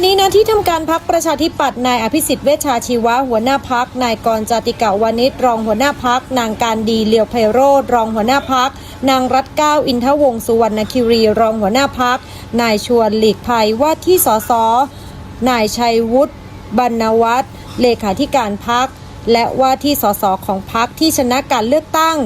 วันนี้นะที่ทำการพักประชาธิปัตย์นายอภิสิทธิ์เวชชาชีวะหัวหน้าพักนายกรจาติกาวานิชรองหัวหน้าพักนางการดีเลียวไพโรธรองหัวหน้าพักนางรัตเก้าอินทวงศ์สุวรรณคิรีรองหัวหน้าพักนายชวนหลีกภัยว่าที่สสนายชัยวุฒิบรรณวัฒน์เลขาธิการพักและว่าที่สสของพักที่ชนะการเลือกตั้ง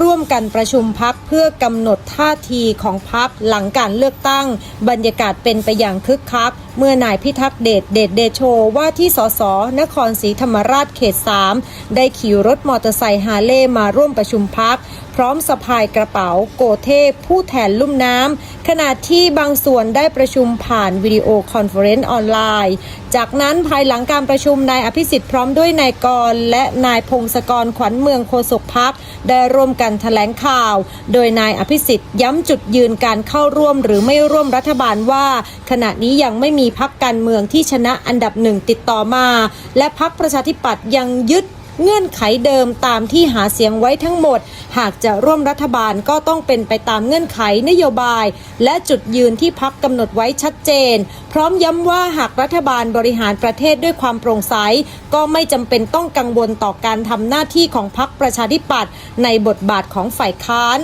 ร่วมกันประชุมพักเพื่อกำหนดท่าทีของพักหลังการเลือกตั้ง บรรยากาศเป็นไปอย่างคึกคัก เมื่อนายพิทักษ์เดชเดชเดโชว่าที่สสนครศรีธรรมราชเขต 3 ได้ขี่รถมอเตอร์ไซค์ฮาร์เลย์มาร่วมประชุมพักพร้อมสะพายกระเป๋าโกเทพผู้แทนลุ่มน้ำขณะที่บางส่วนได้ประชุมผ่านวิดีโอคอนเฟอเรนซ์ออนไลน์ จากนั้นภายหลังการประชุมนายอภิสิทธิ์พร้อมด้วยนายกร และนายพงศกรขวัญเมืองโฆษกพักได้ร่วมกันแถลงข่าว โดยนายอภิสิทธิ์ย้ำจุดยืนการเข้าร่วมหรือไม่ร่วมรัฐบาลว่า ขณะนี้ยังไม่มีพักการเมืองที่ชนะอันดับหนึ่งติดต่อมา และพักประชาธิปัตย์ยังยึด เงื่อนไขเดิมตามที่หาเสียงไว้ทั้งหมด หากจะร่วมรัฐบาลก็ต้องเป็นไปตามเงื่อนไขนโยบาย และจุดยืนที่พักกำหนดไว้ชัดเจน พร้อมย้ำว่าหากรัฐบาลบริหารประเทศด้วยความโปร่งใส ก็ไม่จำเป็นต้องกังวลต่อการทำหน้าที่ของพักประชาธิปัตย์ในบทบาทของฝ่ายค้าน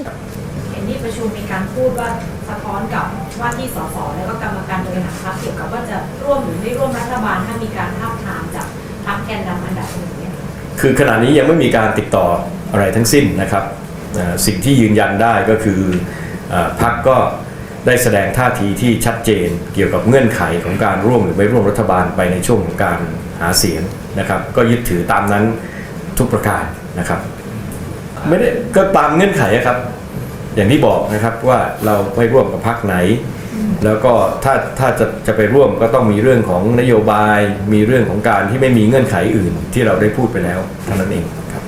เห็นที่ประชุมมีการพูดว่าสะท้อนกับว่าที่สสแล้วก็กรรมการบริหารพรรคเกี่ยวกับว่าจะร่วมหรือไม่ร่วมรัฐบาลถ้ามีการท้าบทามจากพรรคแกนนำอันดับหนึ่งเนี่ย คือขณะนี้ยังไม่มีการติดต่ออะไรทั้งสิ้นนะครับสิ่งที่ยืนยันได้ก็คืออพรรคก็ได้แสดงท่าทีที่ชัดเจนเกี่ยวกับเงื่อนไขของการร่วมหรือไม่ร่วมรัฐบาลไปในช่วงของการหาเสียงนะครับก็ยึดถือตามนั้นทุกประการนะครับไม่ได้ก็ตามเงื่อนไขครับ อย่างที่บอกนะครับว่าเราไม่ร่วมกับพรรคไหน แล้วก็ถ้าถ้าจะจะไปร่วมก็ต้องมีเรื่องของนโยบาย มีเรื่องของการที่ไม่มีเงื่อนไขอื่น ที่เราได้พูดไปแล้วเท่านั้นเองครับ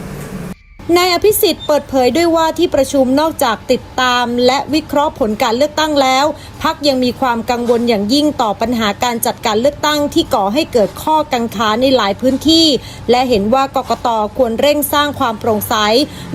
นายอภิสิทธิ์เปิดเผยด้วยว่าที่ประชุมนอกจากติดตาม และวิเคราะห์ผลการเลือกตั้งแล้ว พักยังมีความกังวลอย่างยิ่งต่อปัญหาการจัดการเลือกตั้งที่ก่อให้เกิดข้อกังขาในหลายพื้นที่ และเห็นว่ากกตควรเร่งสร้างความโปร่งใส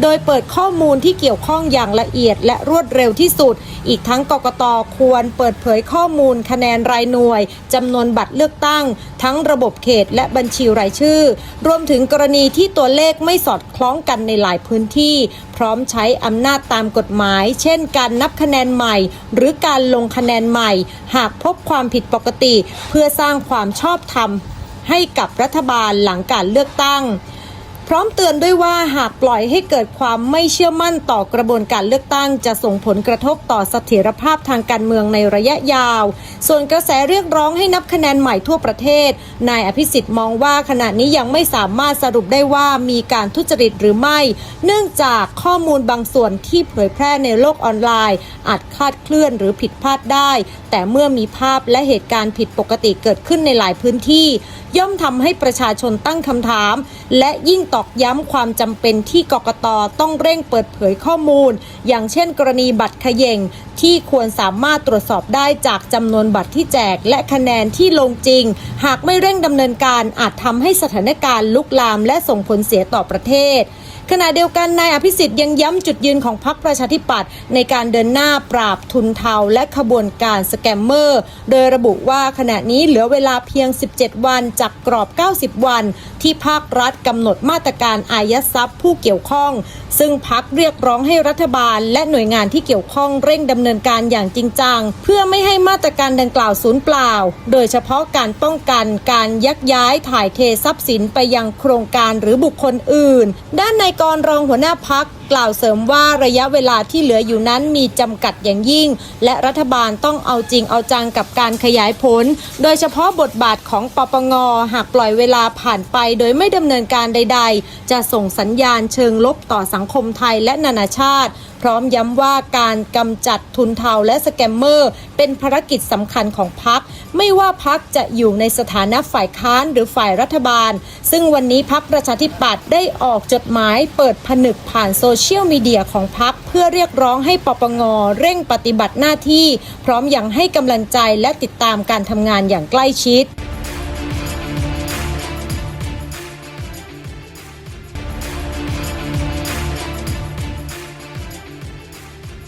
โดยเปิดข้อมูลที่เกี่ยวข้องอย่างละเอียดและรวดเร็วที่สุด อีกทั้งกกตควรเปิดเผยข้อมูลคะแนนรายหน่วยจำนวนบัตรเลือกตั้ง ทั้งระบบเขตและบัญชีรายชื่อ รวมถึงกรณีที่ตัวเลขไม่สอดคล้องกันในหลายพื้นที่พร้อมใช้อำนาจตามกฎหมาย เช่น การนับคะแนนใหม่ หรือการลงคะแนนใหม่ หากพบความผิดปกติ เพื่อสร้างความชอบธรรมให้กับรัฐบาลหลังการเลือกตั้ง พร้อมเตือนด้วยว่าหากปล่อยให้เกิดความไม่เชื่อมั่นต่อกระบวนการเลือกตั้ง จะส่งผลกระทบต่อเสถียรภาพทางการเมืองในระยะยาว ส่วนกระแสเรียกร้องให้นับคะแนนใหม่ทั่วประเทศ นายอภิสิทธิ์มองว่าขณะนี้ยังไม่สามารถสรุปได้ว่ามีการทุจริตหรือไม่ เนื่องจากข้อมูลบางส่วนที่เผยแพร่ในโลกออนไลน์ อาจคลาดเคลื่อนหรือผิดพลาดได้ แต่เมื่อมีภาพและเหตุการณ์ผิดปกติเกิดขึ้นในหลายพื้นที่ ย่อมทำให้ประชาชนตั้งคำถาม และยิ่งตอกย้ำความจำเป็นที่กกตต้องเร่งเปิดเผยข้อมูล อย่างเช่นกรณีบัตรขย่งที่ควรสามารถตรวจสอบได้จากจำนวนบัตรที่แจกและคะแนนที่ลงจริง หากไม่เร่งดำเนินการอาจทำให้สถานการณ์ลุกลามและส่งผลเสียต่อประเทศ ขณะเดียวกันนายอภิสิทธิ์ยังย้ำจุดยืนของพรรคประชาธิปัตย์ในการเดินหน้าปราบทุนเทาและขบวนการสแกมเมอร์ โดยระบุว่าขณะนี้เหลือเวลาเพียง 17 วันจากกรอบ 90 วัน ที่ภาครัฐกำหนดมาตรการอายัดทรัพย์ผู้เกี่ยวข้อง ซึ่งพักเรียกร้องให้รัฐบาล และหน่วยงานที่เกี่ยวข้องเร่งดำเนินการอย่างจริงจัง เพื่อไม่ให้มาตรการดังกล่าวสูญเปล่า โดยเฉพาะการป้องกันการยักย้ายถ่ายเททรัพย์สินไปยังโครงการหรือบุคคลอื่น ด้านในกรรองหัวหน้าพักกล่าวเสริมว่าระยะเวลาที่เหลืออยู่นั้นมีจำกัดอย่างยิ่ง และรัฐบาลต้องเอาจริงเอาจังกับการขยายผล โดยเฉพาะบทบาทของปปงหากปล่อยเวลาผ่านไปโดยไม่ดำเนินการใด ๆ จะส่งสัญญาณเชิงลบต่อสังคมไทยและนานาชาติ พร้อมย้ำว่าการกำจัดทุนเทาและสแกมเมอร์ เป็นภารกิจสำคัญของพัก ไม่ว่าพักจะอยู่ในสถานะฝ่ายค้านหรือฝ่ายรัฐบาล ซึ่งวันนี้พักประชาธิปัตย์ได้ออกจดหมายเปิดผนึกผ่านโซเชียลมีเดียของพักเพื่อเรียกร้องให้ปปงเร่งปฏิบัติหน้าที่ พร้อมยังให้กำลังใจและติดตามการทำงานอย่างใกล้ชิด